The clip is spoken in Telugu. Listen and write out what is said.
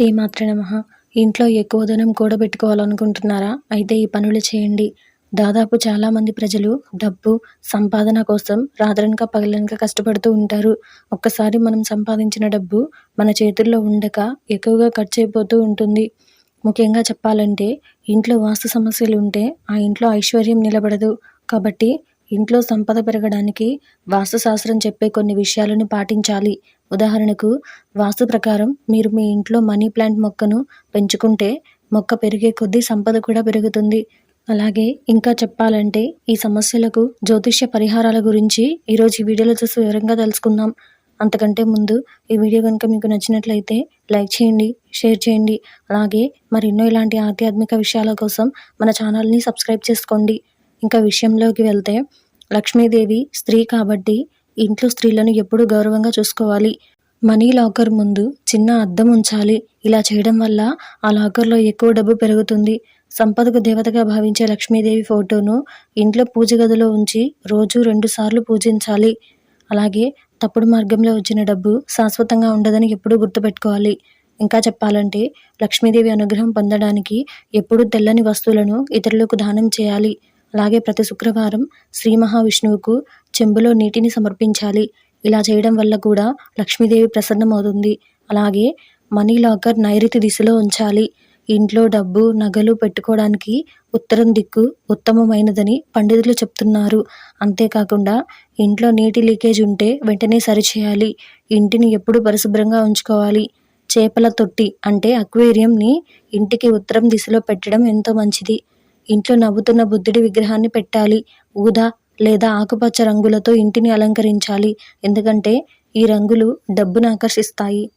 శ్రీమాత్రే నమ. ఇంట్లో ఎక్కువ ధనం కూడబెట్టుకోవాలనుకుంటున్నారా? అయితే ఈ పనులు చేయండి. దాదాపు చాలామంది ప్రజలు డబ్బు సంపాదన కోసం రాత్రనక పగలనక కష్టపడుతూ ఉంటారు. ఒక్కసారి మనం సంపాదించిన డబ్బు మన చేతుల్లో ఉండక ఎక్కువగా ఖర్చు అయిపోతూ ఉంటుంది. ముఖ్యంగా చెప్పాలంటే ఇంట్లో వాస్తు సమస్యలు ఉంటే ఆ ఇంట్లో ఐశ్వర్యం నిలబడదు. కాబట్టి ఇంట్లో సంపద పెరగడానికి వాస్తుశాస్త్రం చెప్పే కొన్ని విషయాలను పాటించాలి. ఉదాహరణకు వాస్తు ప్రకారం మీరు మీ ఇంట్లో మనీ ప్లాంట్ మొక్కను పెంచుకుంటే మొక్క పెరిగే కొద్దీ సంపద కూడా పెరుగుతుంది. అలాగే ఇంకా చెప్పాలంటే ఈ సమస్యలకు జ్యోతిష్య పరిహారాల గురించి ఈరోజు ఈ వీడియోలో చూసి వివరంగా తెలుసుకుందాం. అంతకంటే ముందు ఈ వీడియో కనుక మీకు నచ్చినట్లయితే లైక్ చేయండి షేర్ చేయండి. అలాగే మరెన్నో ఇలాంటి ఆధ్యాత్మిక విషయాల కోసం మన ఛానల్ని సబ్స్క్రైబ్ చేసుకోండి. ఇంకా విషయంలోకి వెళ్తే లక్ష్మీదేవి స్త్రీ కాబట్టి ఇంట్లో స్త్రీలను ఎప్పుడూ గౌరవంగా చూసుకోవాలి. మనీ లాకర్ ముందు చిన్న అద్దం ఉంచాలి. ఇలా చేయడం వల్ల ఆ లాకర్లో ఎక్కువ డబ్బు పెరుగుతుంది. సంపదకు దేవతగా భావించే లక్ష్మీదేవి ఫోటోను ఇంట్లో పూజ గదిలో ఉంచి రోజు రెండు సార్లు పూజించాలి. అలాగే తప్పుడు మార్గంలో వచ్చిన డబ్బు శాశ్వతంగా ఉండదని ఎప్పుడూ గుర్తుపెట్టుకోవాలి. ఇంకా చెప్పాలంటే లక్ష్మీదేవి అనుగ్రహం పొందడానికి ఎప్పుడూ తెల్లని వస్తువులను ఇతరులకు దానం చేయాలి. అలాగే ప్రతి శుక్రవారం శ్రీ మహావిష్ణువుకు చెంబులో నీటిని సమర్పించాలి. ఇలా చేయడం వల్ల కూడా లక్ష్మీదేవి ప్రసన్నమవుతుంది. అలాగే మనీ లాకర్ నైరుతి దిశలో ఉంచాలి. ఇంట్లో డబ్బు నగలు పెట్టుకోవడానికి ఉత్తరం దిక్కు ఉత్తమమైనదని పండితులు చెప్తున్నారు. అంతేకాకుండా ఇంట్లో నీటి లీకేజ్ ఉంటే వెంటనే సరిచేయాలి. ఇంటిని ఎప్పుడు పరిశుభ్రంగా ఉంచుకోవాలి. చేపల తొట్టి అంటే అక్వేరియంని ఇంటికి ఉత్తరం దిశలో పెట్టడం ఎంతో మంచిది. ఇంట్లో నవ్వుతున్న బుద్ధుడి విగ్రహాన్ని పెట్టాలి. ఊదా లేదా ఆకుపచ్చ రంగులతో ఇంటిని అలంకరించాలి. ఎందుకంటే ఈ రంగులు డబ్బును ఆకర్షిస్తాయి.